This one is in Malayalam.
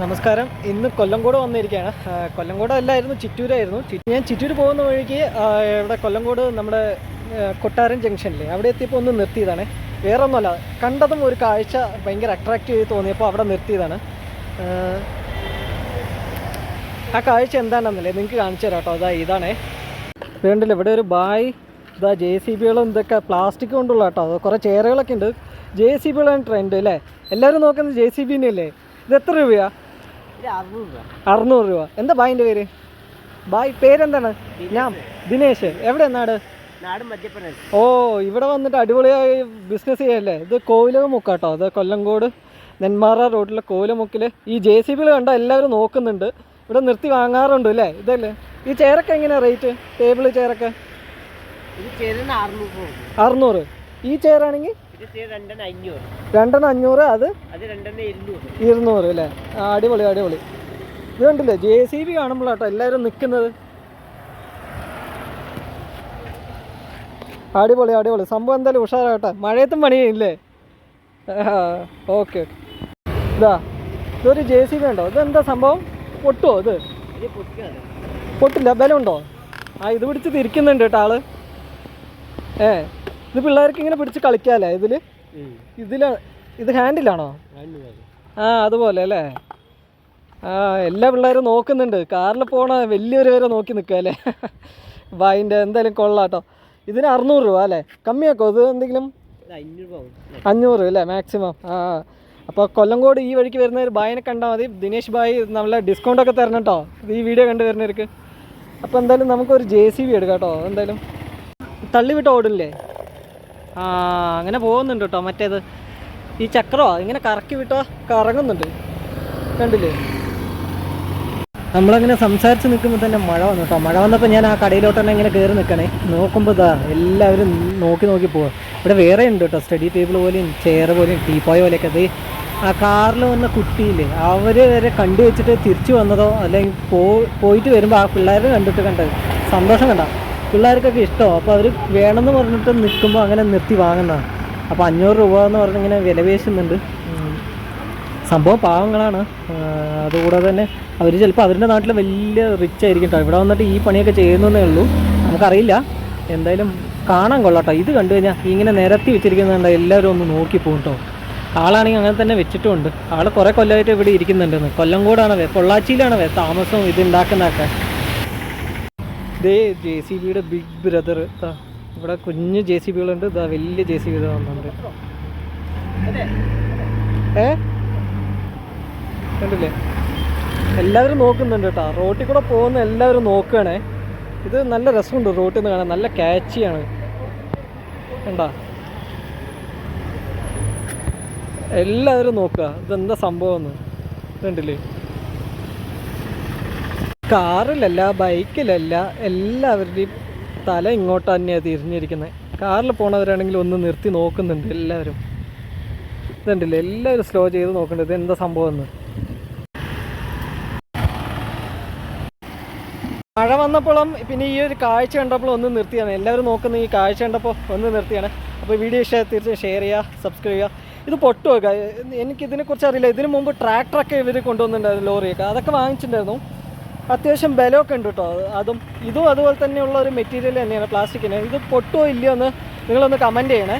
നമസ്കാരം. ഇന്ന് കൊല്ലംകോട് വന്നിരിക്കുകയാണ്. കൊല്ലംകോട് അല്ലായിരുന്നു ചിറ്റൂരായിരുന്നു. ഞാൻ ചിറ്റൂർ പോകുന്ന വഴിക്ക് ഇവിടെ കൊല്ലംകോട് നമ്മുടെ കൊട്ടാരം ജംഗ്ഷനിലെ അവിടെ എത്തിയപ്പോൾ ഒന്ന് നിർത്തിയതാണ്. വേറെ ഒന്നുമല്ല കണ്ടതും ഒരു കാഴ്ച ഭയങ്കര അട്രാക്റ്റീവ് ചെയ്ത് തോന്നിയപ്പോൾ അവിടെ നിർത്തിയതാണ്. ആ, കാഴ്ച എന്താണെന്നല്ലേ നിങ്ങൾക്ക് കാണിച്ചു തരാം കേട്ടോ. അതാ ഇതാണേ. വേണ്ടില്ല ഇവിടെ ഒരു ബായ് ഇതാ ജെ സി ബികളും ഇതൊക്കെ പ്ലാസ്റ്റിക് കൊണ്ടുള്ള കേട്ടോ. കുറേ ചെയറുകളൊക്കെ ഉണ്ട്. ജെ സി ബികളാണ് ട്രെൻഡ് അല്ലേ എല്ലാവരും നോക്കുന്നത് ജെ സി ബിനെ അല്ലേ ഇത് എത്ര രൂപയാ? അറുന്നൂറ് രൂപ. എന്താ ബായിന്റെ പേര്? ബായ് പേരെന്താണ്? ഞാൻ ദിനേശ്. എവിടെ നാട്? ഓ ഇവിടെ വന്നിട്ട് അടിപൊളിയായി ബിസിനസ് ചെയ്യല്ലേ? ഇത് കോവിലമുക്ക് കേട്ടോ അത് കൊല്ലങ്കോട് നെന്മാറ റോഡിലെ കോവിലമുക്കിൽ ഈ ജെ സി ബികൾ കണ്ട എല്ലാവരും നോക്കുന്നുണ്ട്. ഇവിടെ നിർത്തി വാങ്ങാറുണ്ട് അല്ലേ? ഇതല്ലേ? ഈ ചെയറൊക്കെ എങ്ങനെയാണ് റേറ്റ് ടേബിൾ ചെയറൊക്കെ അറുന്നൂറ് ഈ ചെയറാണെങ്കിൽ രണ്ടെണ്ണം അഞ്ഞൂറ്. അത് ഇരുന്നൂറ്. അല്ലേ? ആ അടിപൊളി അടിപൊളി. ഇത് കണ്ടില്ലേ ജെ സി ബി കാണുമ്പോഴാട്ടോ എല്ലാവരും നിൽക്കുന്നത് അടിപൊളി അടിപൊളി. സംഭവം എന്തായാലും ഉഷാറാകട്ടെ. മഴയത്തും പണിയില്ലേ ഓക്കെ ഇതാ ഇതൊരു ജെ സി ബി ഉണ്ടോ ഇതെന്താ സംഭവം? പൊട്ടുമോ ഇത്? പൊട്ടില്ല ബലമുണ്ടോ? ആ ഇത് പിടിച്ച് തിരിക്കുന്നുണ്ട് കേട്ടോ ആൾ. ഏ ഇത് പിള്ളേർക്ക് ഇങ്ങനെ പിടിച്ച് കളിക്കാല്ലേ? ഇതിൽ? ഇതിൽ ഇത് ഹാൻഡിലാണോ ആ അതുപോലെ അല്ലേ? ആ എല്ലാ പിള്ളേരും നോക്കുന്നുണ്ട്. കാറിൽ പോണ വലിയൊരു വരെ നോക്കി നിൽക്കുക അല്ലേ? അതിന്റെ എന്തായാലും കൊള്ളാട്ടോ ഇതിന് അറുന്നൂറ് രൂപ അല്ലേ? കമ്മിയാക്കോ ഇത് എന്തെങ്കിലും? അഞ്ഞൂറ് അല്ലേ? മാക്സിമം. ആ അപ്പോൾ കൊല്ലംകോട് ഈ വഴിക്ക് വരുന്ന ഒരു ബായിനെ കണ്ടാൽ മതി. ദിനേശ് ബായി നമ്മളെ ഡിസ്കൗണ്ട് ഒക്കെ തരണം കേട്ടോ. ഇത് ഈ വീഡിയോ കണ്ടു വരുന്നവർക്ക്. അപ്പോൾ എന്തായാലും നമുക്കൊരു ജെ സി ബി എടുക്കാം കേട്ടോ. എന്തായാലും. തള്ളി വിട്ട് ഓടില്ലേ? ആ അങ്ങനെ പോകുന്നുണ്ട് കേട്ടോ മറ്റേത് ഈ ചക്രമോ ഇങ്ങനെ കറക്കി വിട്ടോ കറങ്ങുന്നുണ്ട്. കണ്ടില്ലേ? നമ്മളങ്ങനെ സംസാരിച്ച് നിൽക്കുമ്പോൾ തന്നെ മഴ വന്നു കേട്ടോ മഴ വന്നപ്പോൾ ഞാൻ ആ കടയിലോട്ട് തന്നെ ഇങ്ങനെ കയറി നിൽക്കണേ. നോക്കുമ്പോൾ ഇതാ എല്ലാവരും നോക്കി നോക്കി പോവാ. ഇവിടെ വേറെ ഉണ്ട് കേട്ടോ സ്റ്റഡി ടേബിൾ പോലെയും ചെയർ പോലെയും ടീപ്പോയ പോലെയൊക്കെ. അത് ആ കാറിൽ വന്ന കുട്ടിയില്ലേ അവർ വരെ കണ്ടു വെച്ചിട്ട് തിരിച്ചു വന്നതോ അല്ലെങ്കിൽ പോയിട്ട് വരുമ്പോൾ ആ പിള്ളേരെ കണ്ടിട്ട് കണ്ടത്. സന്തോഷം കണ്ട. പിള്ളേർക്കൊക്കെ ഇഷ്ടമാണ് അപ്പോൾ അവർ വേണമെന്ന് പറഞ്ഞിട്ട് നിൽക്കുമ്പോൾ അങ്ങനെ നിർത്തി വാങ്ങുന്നതാണ്. അപ്പോൾ അഞ്ഞൂറ് രൂപ എന്ന് പറഞ്ഞിങ്ങനെ വില സംഭവം പാവങ്ങളാണ്. അതുകൂടാതെ തന്നെ അവർ ചിലപ്പോൾ അവരുടെ നാട്ടിൽ വലിയ റിച്ച് ആയിരിക്കും കേട്ടോ ഇവിടെ വന്നിട്ട് ഈ പണിയൊക്കെ ചെയ്യുന്നതേ ഉള്ളൂ. നമുക്കറിയില്ല. എന്തായാലും കാണാൻ കൊള്ളാട്ടോ ഇത് കണ്ടു കഴിഞ്ഞാൽ ഇങ്ങനെ നിരത്തി വെച്ചിരിക്കുന്നുണ്ടോ എല്ലാവരും ഒന്ന് നോക്കി പോകും കേട്ടോ ആളാണെങ്കിൽ അങ്ങനെ തന്നെ വെച്ചിട്ടുമുണ്ട്. ആൾ കുറേ കൊല്ലമായിട്ട് ഇവിടെ ഇരിക്കുന്നുണ്ടെന്ന് കൊല്ലംകോടാണ് പൊള്ളാച്ചിയിലാണ് താമസവും ഇത് ഉണ്ടാക്കുന്നതൊക്കെ. ഇതേ ജെ സി ബിയുടെ ബിഗ് ബ്രദർ ഇവിടെ കുഞ്ഞ് ജെ സി ബികളുണ്ട്. ഇതാ വലിയ ജെ സി ബി വന്നിട്ടുണ്ട് ഏ? കണ്ടില്ലേ? എല്ലാവരും നോക്കുന്നുണ്ട് കേട്ടോ. റോട്ടിൽ കൂടെ പോകുന്ന എല്ലാവരും നോക്കുകയാണേ ഇത് നല്ല രസമുണ്ട് റോട്ടിൽ നിന്ന് കാണാൻ. നല്ല ക്യാച്ചിയാണ് കണ്ടാ? എല്ലാവരും നോക്കുക. ഇതെന്താ സംഭവം എന്ന്. കണ്ടില്ലേ? കാറിലല്ല ബൈക്കിലല്ല എല്ലാവരുടെയും തല ഇങ്ങോട്ട് തന്നെയാണ് തിരിഞ്ഞിരിക്കുന്നത്. കാറിൽ പോണവരാണെങ്കിൽ ഒന്ന് നിർത്തി നോക്കുന്നുണ്ട് എല്ലാവരും. ഇതുണ്ടല്ലേ എല്ലാവരും സ്ലോ ചെയ്ത് നോക്കുന്നുണ്ട്. ഇത് എന്താ സംഭവം എന്ന് മഴ വന്നപ്പോഴും പിന്നെ ഈ ഒരു കാഴ്ച കണ്ടപ്പോൾ ഒന്ന് നിർത്തിയാണ്. എല്ലാവരും നോക്കുന്ന ഈ കാഴ്ച കണ്ടപ്പോൾ ഒന്ന് നിർത്തിയാണ്. അപ്പോൾ വീഡിയോ ഷെയർ തീർച്ചയായും ഷെയർ ചെയ്യുക സബ്സ്ക്രൈബ് ചെയ്യുക. ഇത് പൊട്ടുമൊക്കെ എനിക്ക് ഇതിനെക്കുറിച്ച് അറിയില്ല. ഇതിനു മുമ്പ് ട്രാക്ടറൊക്കെ ഇവർ കൊണ്ടുവന്നിട്ടുണ്ടായിരുന്നു ലോറിയൊക്കെ. അതൊക്കെ വാങ്ങിച്ചിട്ടുണ്ടായിരുന്നു. അത്യാവശ്യം ബലമൊക്കെ ഉണ്ട് കേട്ടോ. അതും ഇതും അതുപോലെ തന്നെയുള്ള ഒരു മെറ്റീരിയൽ തന്നെയാണ് പ്ലാസ്റ്റിക്കിന് ഇത് പൊട്ടോ ഇല്ലയോ എന്ന് നിങ്ങളൊന്ന് കമന്റ് ചെയ്യണേ.